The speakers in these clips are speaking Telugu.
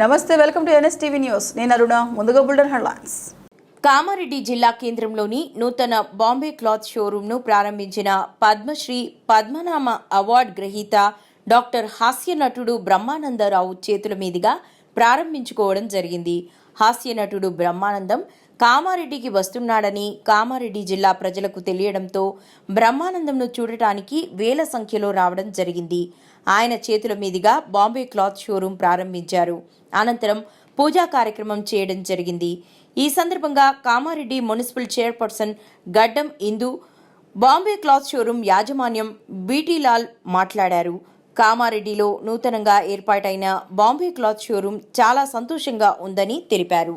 నమస్తే వెల్కమ్ టు ఎన్ఎస్టీవీ న్యూస్. నేను అరుణ ముందుగా బుల్డర్ హెడ్లైన్స్. కామారెడ్డి జిల్లా కేంద్రంలోని నూతన బాంబే క్లాత్ షోరూంను ప్రారంభించిన పద్మశ్రీ పద్మనామ అవార్డు గ్రహీత డాక్టర్ హాస్య నటుడు బ్రహ్మానందరావు చేతుల మీదుగా ప్రారంభించుకోవడం జరిగింది. హాస్య నటుడు బ్రహ్మానందం కామారెడ్డికి వస్తున్నాడని కామారెడ్డి జిల్లా ప్రజలకు తెలియడంతో బ్రహ్మానందంను చూడటానికి వేల సంఖ్యలో రావడం జరిగింది. ఆయన చేతుల మీదుగా బాంబే క్లాత్ షోరూం ప్రారంభించారు. అనంతరం పూజా కార్యక్రమం చేయడం జరిగింది. ఈ సందర్భంగా కామారెడ్డి మున్సిపల్ చైర్పర్సన్ గడ్డం ఇందు బాంబే క్లాత్ షోరూం యాజమాన్యం బీటీలాల్ మాట్లాడారు. కామారెడ్డిలో నూతనంగా ఏర్పాటైన బాంబే క్లాత్ షోరూం చాలా సంతోషంగా ఉందని తెలిపారు.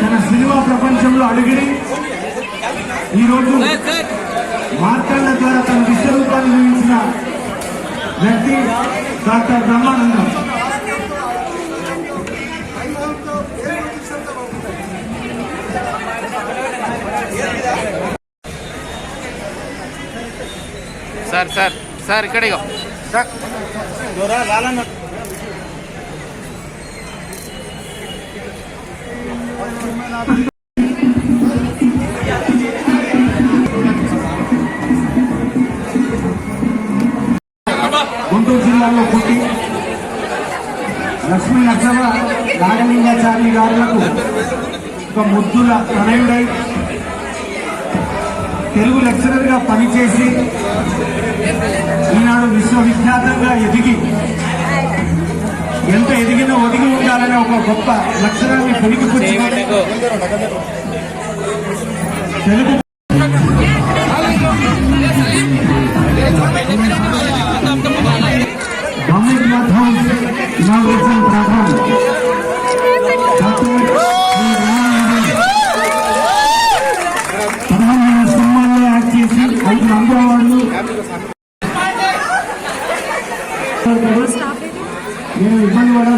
తన సినిమా ప్రపంచంలో అడిగిరి ఈరోజు మార్కాండ ద్వారా తన విశ్వరూపాన్ని నిర్మించిన వ్యక్తి doctor Brahmanandam. Sir sir sir ఇక్కడ ఇగో. గుంటూరు జిల్లాలో పుట్టి లక్ష్మీ నరసవ నాగలింగాచార్య గారులకు ఒక ముద్దుల తనయుడై తెలుగు లెక్చరర్గా పనిచేసి ఈనాడు విశ్వవిఖ్యాతంగా ఎదిగి ఒక గొప్ప లక్షణాన్ని పెరిగిపుచ్చి తెలుగు పదహారు సినిమాల్లో యాక్ట్ చేసి ఐదు అవార్డులు. నేను ఇబ్బంది పడాల్సిన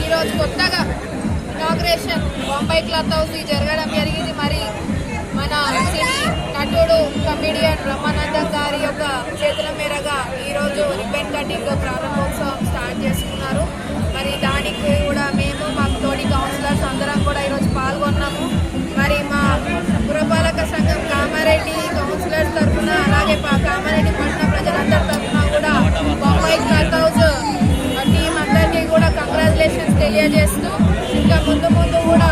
ఈ రోజు కొత్తగా ఇనాగ్రేషన్ బొంబాయి క్లాత్ హౌస్ జరగడం జరిగింది. మరి మన సినీ నటుడు కమిడియన్ బ్రహ్మానందం గారి యొక్క చేతుల మేరగా ఈ ఈరోజు రిబ్బన్ కటింగ్ ప్రారంభోత్సవం స్టార్ట్ చేస్తుంది సంఘం కామారెడ్డి కౌన్సిలర్ తరఫున అలాగే కామారెడ్డి పట్టణ ప్రజలందరి తరఫున కూడా బొంబాయి క్లాత్ హౌస్ టీం అందరికీ కూడా కంగ్రాచులేషన్స్ తెలియజేస్తూ ఇంకా ముందు ముందు కూడా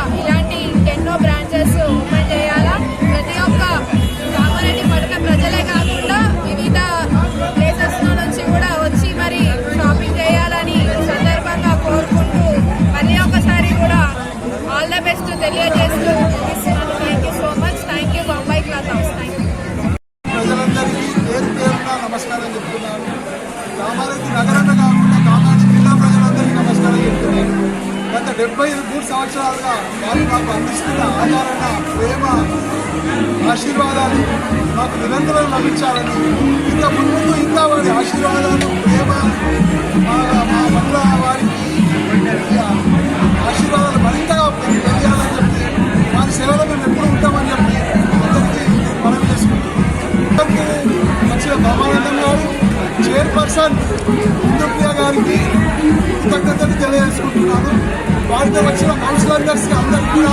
ఆశీర్వాదాలు మాకు నిరంతరం లభించాలని ఇంత ముందు ఇంకా వారి ఆశీర్వాదాలు ప్రేమ మా మా పట్ల వారికి ఆశీర్వాదాలు మరింతగా తెలియాలని చెప్పి వారి సేవలో మేము ఎప్పుడు ఉంటామని చెప్పి అందరికీ మనం చేసుకుంటాం అందరికీ మంచిగా బ్రహ్మానందం గారు చైర్పర్సన్ ఇందుప్రియ గారికి కృతజ్ఞతలు తెలియజేసుకుంటున్నాను. వారితో వచ్చిన కౌన్సిలర్స్ అందరికీ కూడా